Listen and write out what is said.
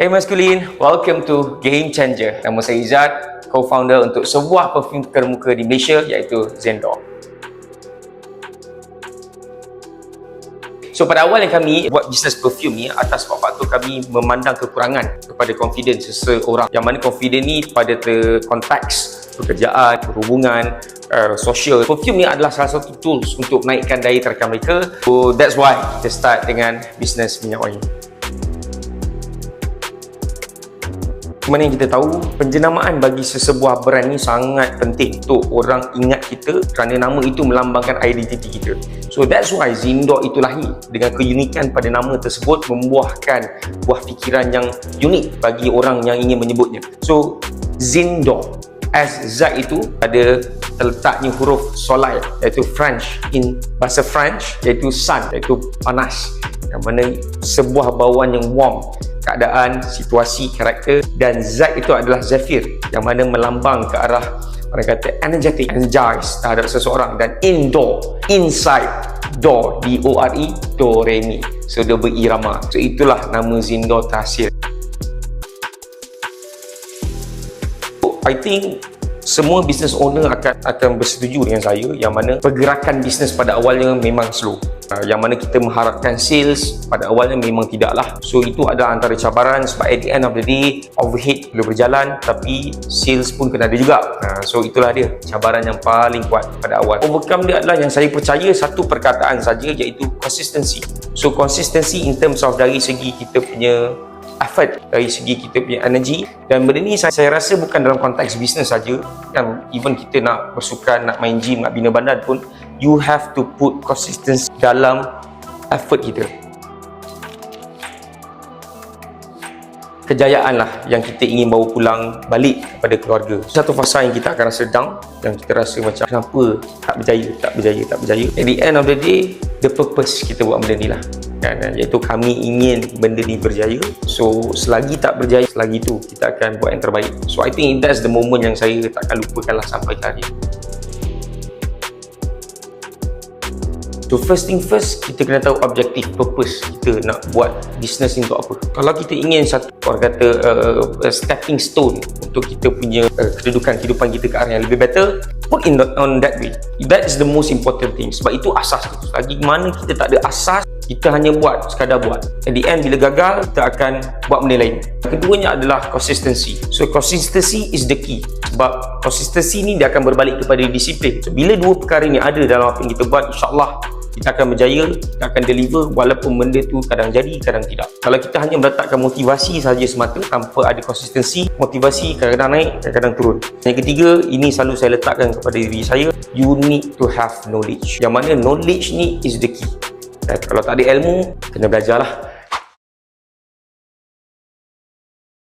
Hey Maskulin, welcome to Game Changer. Nama saya Izzat, co-founder untuk sebuah perfume terkemuka di Malaysia iaitu Zendor. So pada awal yang kami buat bisnes perfume ni atas sebab faktor kami memandang kekurangan kepada confidence seseorang yang mana confident ni pada konteks pekerjaan, hubungan, uh, sosial. Perfume ni adalah salah satu tools untuk menaikkan daya tarikan mereka. So that's why kita start dengan bisnes minyak wangi. Yang kita tahu, penjenamaan bagi sesebuah brand ni sangat penting untuk orang ingat kita kerana nama itu melambangkan identiti kita. So that's why Zindor itu lahir dengan keunikan pada nama tersebut membuahkan buah fikiran yang unik bagi orang yang ingin menyebutnya. So Zindor as Z itu ada terletaknya huruf solai iaitu French in bahasa French iaitu sun iaitu panas yang mana sebuah bauan yang warm keadaan, situasi, karakter dan Z itu adalah Zephyr yang mana melambang ke arah orang kata energetic, energized terhadap seseorang dan indoor, inside, door, D-O-R-E, do, re, mi so dia berirama. So itulah nama Zindor terhasil I think semua business owner akan akan bersetuju dengan saya yang mana pergerakan bisnes pada awalnya memang slow. Uh, yang mana kita mengharapkan sales pada awalnya memang tidaklah. So itu adalah antara cabaran sebab at the end of the day overhead perlu berjalan tapi sales pun kena ada juga. Uh, so itulah dia cabaran yang paling kuat pada awal. Overcome dia adalah yang saya percaya satu perkataan saja iaitu consistency. So consistency in terms of dari segi kita punya effort dari segi kita punya energy. Dan benda ni saya, saya rasa bukan dalam konteks bisnes saja. Kan even kita nak bersukan nak main gym nak bina badan pun you have to put consistency dalam effort kita. Kejayaan lah yang kita ingin bawa pulang balik kepada keluarga. Satu fasa yang kita akan rasa down yang kita rasa macam kenapa? Tak berjaya tak berjaya tak berjaya. At the end of the day the purpose kita buat benda ni lah kan iaitu kami ingin benda ni berjaya so selagi tak berjaya selagi tu kita akan buat yang terbaik so I think that's the moment yang saya takkan lupakan lah sampai hari. So first thing first, kita kena tahu objektif, purpose kita nak buat bisnes ni untuk apa. Kalau kita ingin satu, orang kata, uh, stepping stone untuk kita punya uh, kedudukan kehidupan kita ke arah yang lebih better, put in the, on that way. That is the most important thing. Sebab itu asas. Lagi mana kita tak ada asas, kita hanya buat, sekadar buat. At the end, bila gagal, kita akan buat benda lain. Keduanya adalah consistency. So consistency is the key. Sebab consistency ni dia akan berbalik kepada disiplin. So bila dua perkara ni ada dalam apa yang kita buat, insyaAllah kita akan berjaya, kita akan deliver walaupun benda tu kadang jadi, kadang tidak. Kalau kita hanya meletakkan motivasi saja semata tanpa ada konsistensi, motivasi kadang-kadang naik, kadang-kadang turun. Yang ketiga, ini selalu saya letakkan kepada diri saya, you need to have knowledge. Yang mana knowledge ni is the key. Kalau tak ada ilmu, kena belajar lah.